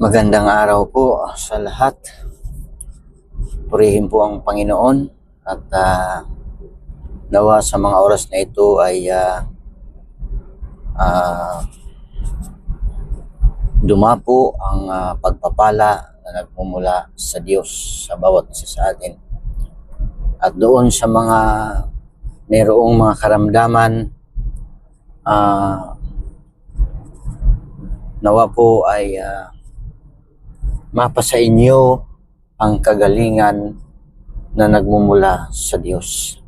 Magandang araw po sa lahat. Purihin po ang Panginoon at ah, nawa sa mga oras na ito ay ah, ah, dumapo ang ah, pagpapala na nagmumula sa Diyos sa bawat isa sa atin. At doon sa mga mayroong mga karamdaman ah, nawa po ay ah, mapa inyo ang kagalingan na nagmumula sa Diyos.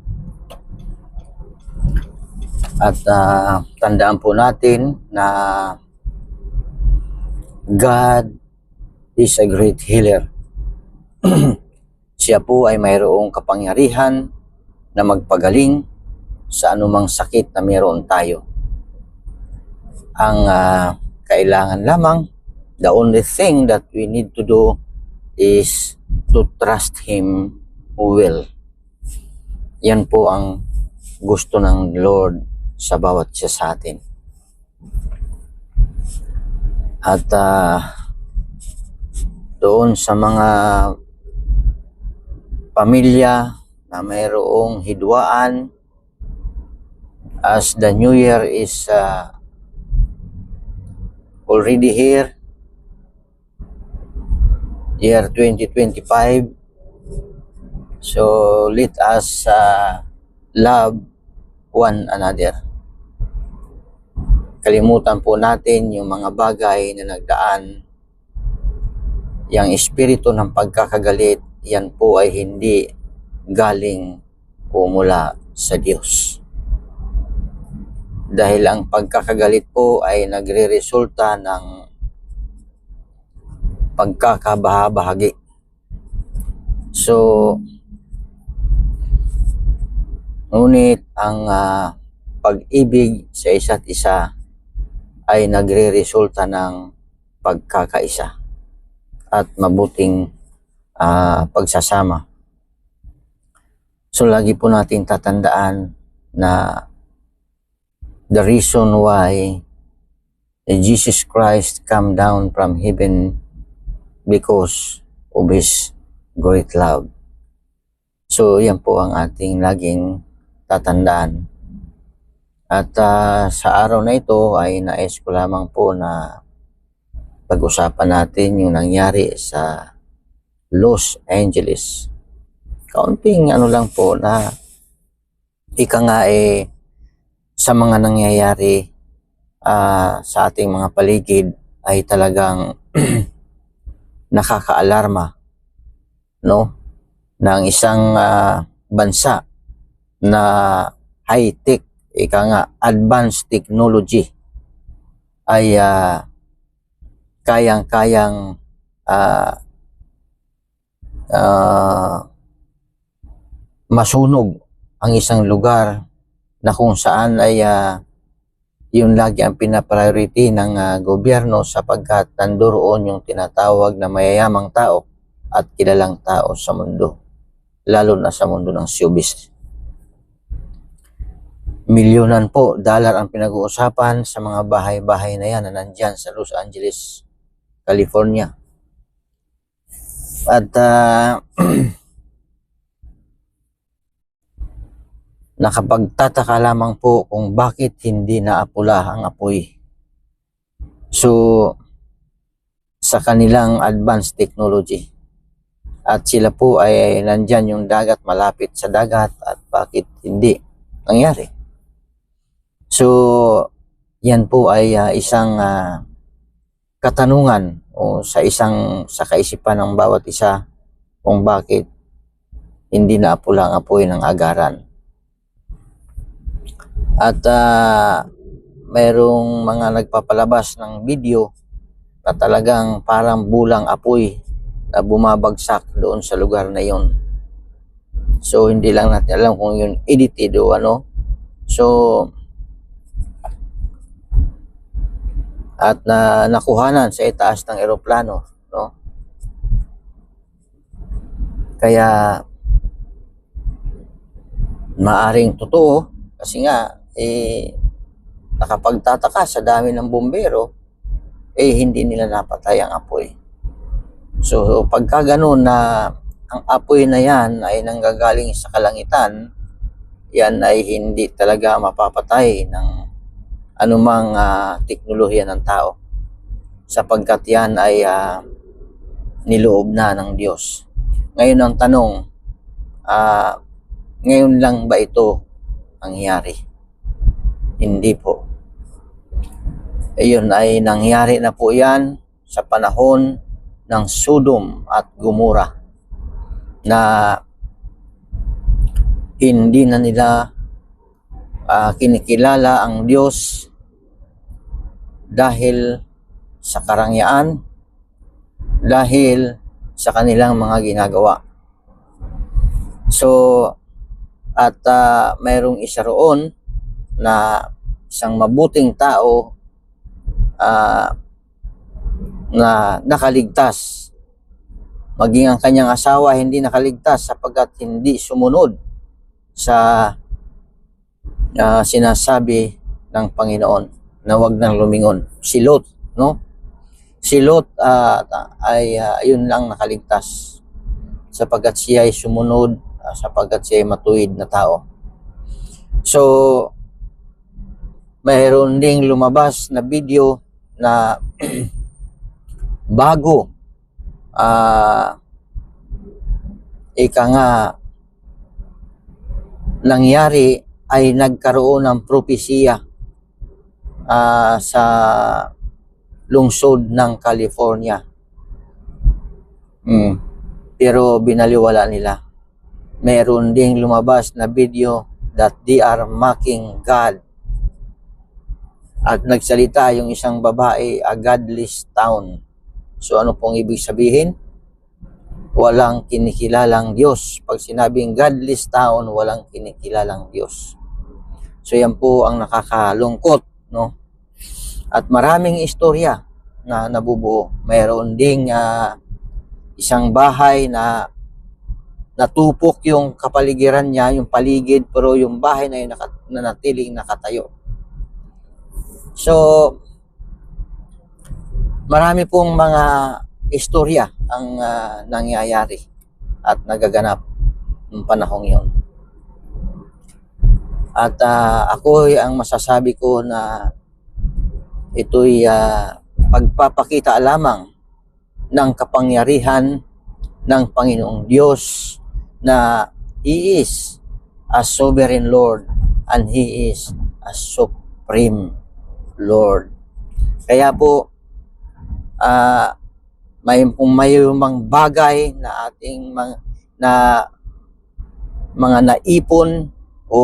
At ah, tandaan po natin na God is a great healer. Siya po ay mayroong kapangyarihan na magpagaling sa anumang sakit na mayroon tayo. Ang ah, kailangan lamang the only thing that we need to do is to trust Him will. Yan po ang gusto ng Lord sa bawat isa sa atin. At ah, doon sa mga pamilya na mayroong hidwaan as the new year is ah, already here year 2025. So let us uh, love one another. Kalimutan po natin yung mga bagay na nagdaan. Yang espiritu ng pagkakagalit, yan po ay hindi galing o mula sa Diyos. Dahil ang pagkakagalit po ay nagre-resulta ng pagkakabahabahagi. So, ngunit ang ah, pag-ibig sa isa't isa ay nagre-resulta ng pagkakaisa at mabuting ah, pagsasama. So, lagi po nating tatandaan na the reason why Jesus Christ come down from heaven because of His great love. So, yan po ang ating laging tatandaan. At ah, sa araw na ito ay nais ko lamang po na pag-usapan natin yung nangyari sa Los Angeles. Kaunting ano lang po na ika nga eh sa mga nangyayari ah, sa ating mga paligid ay talagang nakakaalarma no? Ng isang ah, bansa na high-tech ika nga advanced technology ay ah, kayang-kayang ah, ah, masunog ang isang lugar na kung saan ay ah, yun lagi ang pinapriority ng ah, gobyerno sapagkat nandoon yung tinatawag na mayayamang tao at kilalang tao sa mundo, lalo na sa mundo ng showbiz. Milyonan po dollar ang pinag-uusapan sa mga bahay-bahay na yan na nandyan sa Los Angeles, California. At ah, nakapagtataka lamang po kung bakit hindi naapula ang apoy. So, sa kanilang advanced technology. At sila po ay nandyan yung dagat, malapit sa dagat at bakit hindi nangyari. So, yan po ay ah, isang ah, katanungan o sa isang sa kaisipan ng bawat isa kung bakit hindi naapula ang apoy ng agaran. At ah, mayroong mga nagpapalabas ng video na talagang parang bulang apoy na bumabagsak doon sa lugar na yon. So hindi lang natin alam kung yun edited o ano. So at na nakuhanan sa itaas ng eroplano, no? Kaya maaring totoo kasi nga eh nakapagtataka sa dami ng bumbero, eh hindi nila napatay ang apoy. So pagka ganun na ang apoy na yan ay nanggagaling sa kalangitan, yan ay hindi talaga mapapatay ng anumang ah, teknolohiya ng tao sapagkat yan ay ah, niloob na ng Diyos. Ngayon ang tanong, ah, ngayon lang ba ito nangyari? Hindi po. Ayun ay nangyari na po yan sa panahon ng Sodom at Gomora na hindi na nila ah, kinikilala ang Diyos dahil sa karangyaan, dahil sa kanilang mga ginagawa. So, at ah, mayroong isa roon na isang mabuting tao ah, na nakaligtas. Maging ang kanyang asawa hindi nakaligtas sapagkat hindi sumunod sa ah, sinasabi ng Panginoon na wag nang lumingon. Si Lot, no? Si Lot ah, ay ah, yun lang nakaligtas sapagkat siya ay sumunod ah, sapagkat siya ay matuwid na tao. So, mayroon ding lumabas na video na bago ah ika nga nangyari ay nagkaroon ng propesiya ah, sa lungsod ng California. Mm. Pero binaliwala nila. Meron ding lumabas na video that they are mocking God. At nagsalita yung isang babae, a godless town. So ano pong ibig sabihin? Walang kinikilalang Diyos. Pag sinabing godless town, walang kinikilalang Diyos. So yan po ang nakakalungkot, no? At maraming istorya na nabubuo. Mayroon ding ah, isang bahay na natupok yung kapaligiran niya, yung paligid, pero yung bahay na yun naka, nanatiling nakatayo. So, marami pong mga istorya ang ah, nangyayari at nagaganap ng panahong yon. At ah, ako ang masasabi ko na ito'y ah, pagpapakita lamang ng kapangyarihan ng Panginoong Diyos na He is a sovereign Lord and He is a supreme Lord. Kaya po, ah may kung mayroong bagay na ating mga, na mga naipon o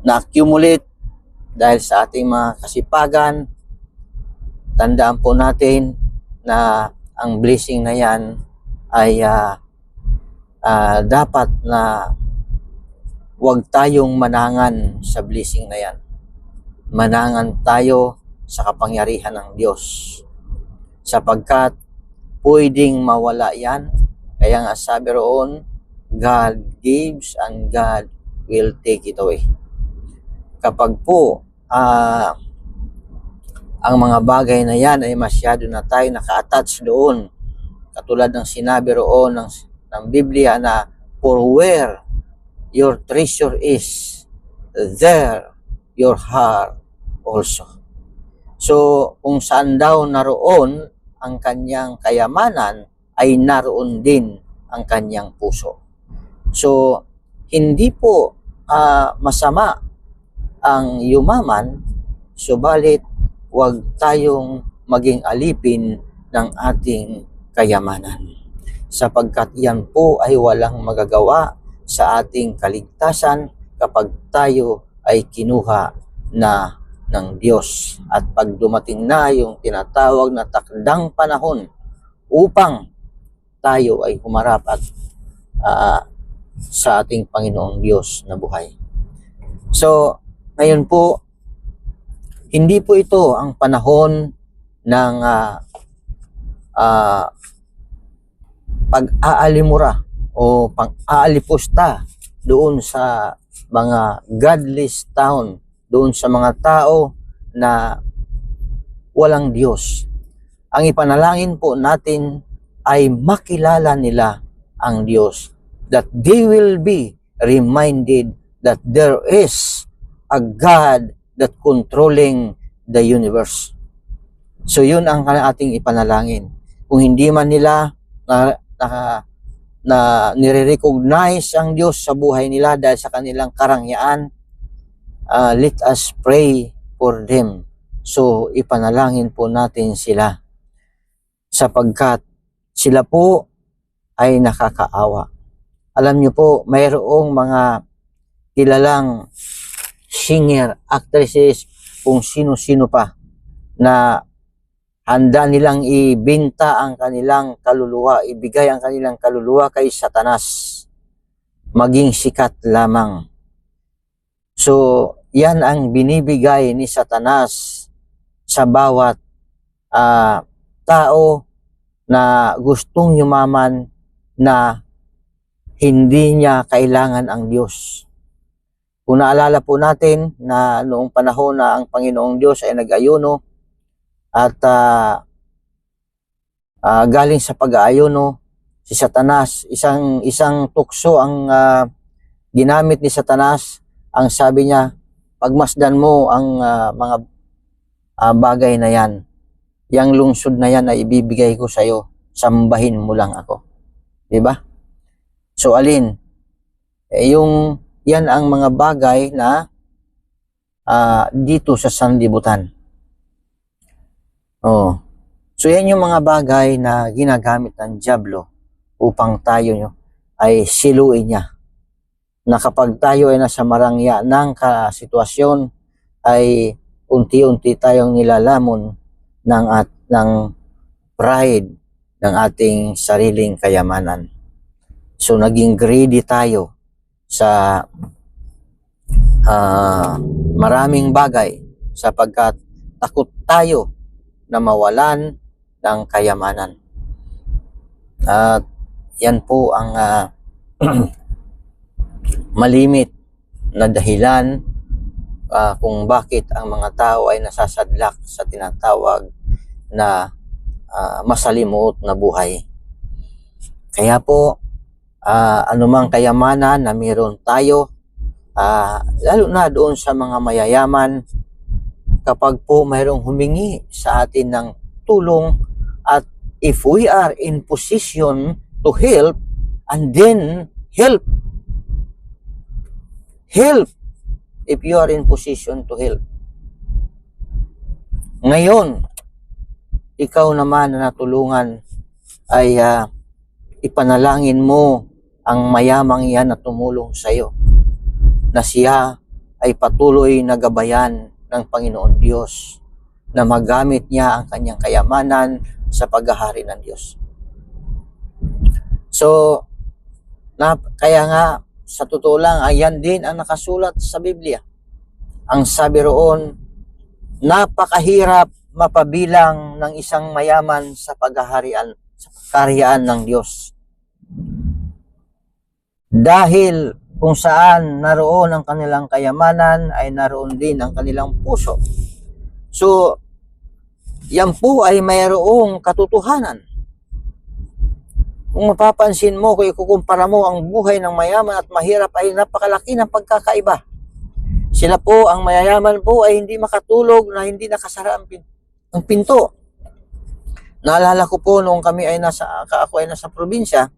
na-accumulate dahil sa ating mga kasipagan, tandaan po natin na ang blessing na yan ay ah, ah, dapat na huwag tayong manangan sa blessing na yan. Manangan tayo sa kapangyarihan ng Diyos. Sapagkat pwedeng mawala yan. Kaya nga sabi roon, God gives and God will take it away. Kapag po ah, ang mga bagay na yan ay masyado na tayo naka-attach doon. Katulad ng sinabi roon ng, ng Biblia na for where your treasure is, there your heart also. So, kung saan daw naroon ang kanyang kayamanan, ay naroon din ang kanyang puso. So, hindi po ah, masama ang yumaman, subalit huwag tayong maging alipin ng ating kayamanan. Sapagkat yan po ay walang magagawa sa ating kaligtasan kapag tayo ay kinuha na ng Diyos. At pag dumating na yung tinatawag na takdang panahon upang tayo ay humarap at ah, sa ating Panginoong Diyos na buhay. So, ngayon po, hindi po ito ang panahon ng ah, ah, pag-aalimura o pang-aalipusta doon sa mga godless town doon sa mga tao na walang Diyos. Ang ipanalangin po natin ay makilala nila ang Diyos. That they will be reminded that there is a God that controlling the universe. So yun ang ating ipanalangin. Kung hindi man nila na, na, na nire-recognize ang Diyos sa buhay nila dahil sa kanilang karangyaan, uh, let us pray for them. So ipanalangin po natin sila sapagkat sila po ay nakakaawa. Alam niyo po, mayroong mga kilalang singer, actresses, kung sino-sino pa na handa nilang ibinta ang kanilang kaluluwa, ibigay ang kanilang kaluluwa kay Satanas. Maging sikat lamang. So, yan ang binibigay ni Satanas sa bawat ah, tao na gustong yumaman na hindi niya kailangan ang Diyos. Kung naalala po natin na noong panahon na ang Panginoong Diyos ay nag-ayuno at ah, ah, galing sa pag-aayuno si Satanas, isang isang tukso ang ah, ginamit ni Satanas, ang sabi niya, pagmasdan mo ang ah, mga ah, bagay na yan. Yang lungsod na yan ay ibibigay ko sa iyo. Sambahin mo lang ako. 'Di ba? So alin? Eh, yung yan ang mga bagay na ah, dito sa sanlibutan. Oh. So yan yung mga bagay na ginagamit ng Diablo upang tayo ay siluin niya. Na kapag tayo ay nasa marangya ng sitwasyon ay unti-unti tayong nilalamon ng at ng pride ng ating sariling kayamanan. So naging greedy tayo sa ah, maraming bagay sapagkat takot tayo na mawalan ng kayamanan. At yan po ang ah, malimit na dahilan ah, kung bakit ang mga tao ay nasasadlak sa tinatawag na ah, masalimuot na buhay. Kaya po, ah, anumang kayamanan na meron tayo, ah, lalo na doon sa mga mayayaman, kapag po mayroong humingi sa atin ng tulong at if we are in position to help and then help help. If you are in position to help. Ngayon ikaw naman na natulungan ay ah, ipanalangin mo ang mayamang yan na tumulong sa iyo na siya ay patuloy na gabayan ng Panginoon Diyos na magamit niya ang kanyang kayamanan sa paghahari ng Diyos. So, na, kaya nga, sa totoo lang, ayan din ang nakasulat sa Biblia. Ang sabi roon, napakahirap mapabilang ng isang mayaman sa paghaharian, sa kaharian ng Diyos. Dahil kung saan naroon ang kanilang kayamanan, ay naroon din ang kanilang puso. So, yan po ay mayroong katotohanan. Kung mapapansin mo, kung ikukumpara mo ang buhay ng mayaman at mahirap ay napakalaki ng pagkakaiba. Sila po, ang mayayaman po ay hindi makatulog na hindi nakasara ang, pin- ang pinto. Naalala ko po nung kami ay nasa, ako ay nasa probinsya,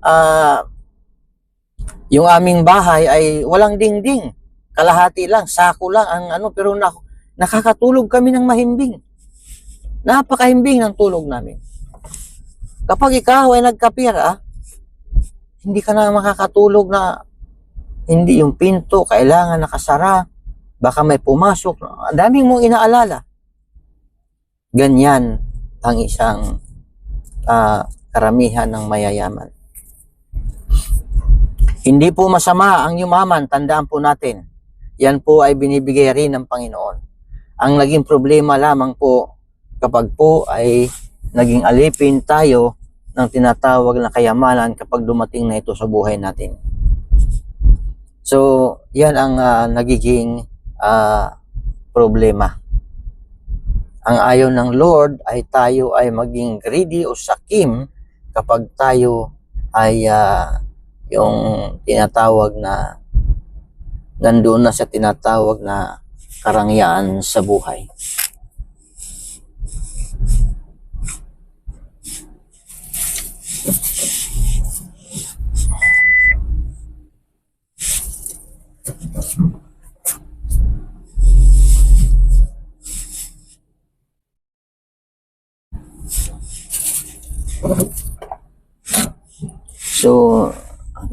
ah, yung aming bahay ay walang dingding. Kalahati lang, sako lang ang ano, pero na, nakakatulog kami ng mahimbing. Napakahimbing ng tulog namin. Kapag ikaw ay nagkapira, hindi ka na makakatulog na hindi yung pinto, kailangan nakasara, baka may pumasok. Ang daming mong inaalala. Ganyan ang isang ah, karamihan ng mayayaman. Hindi po masama ang yumaman, tandaan po natin. Yan po ay binibigay rin ng Panginoon. Ang naging problema lamang po kapag po ay naging alipin tayo ng tinatawag na kayamanan kapag dumating na ito sa buhay natin. So, yan ang ah, nagiging ah, problema. Ang ayaw ng Lord ay tayo ay maging greedy o sakim kapag tayo ay ah, yung tinatawag na nandoon na sa tinatawag na karangyaan sa buhay.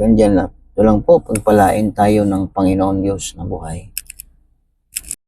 Dyan lang. Ito lang po, pagpalain tayo ng Panginoon Diyos na buhay.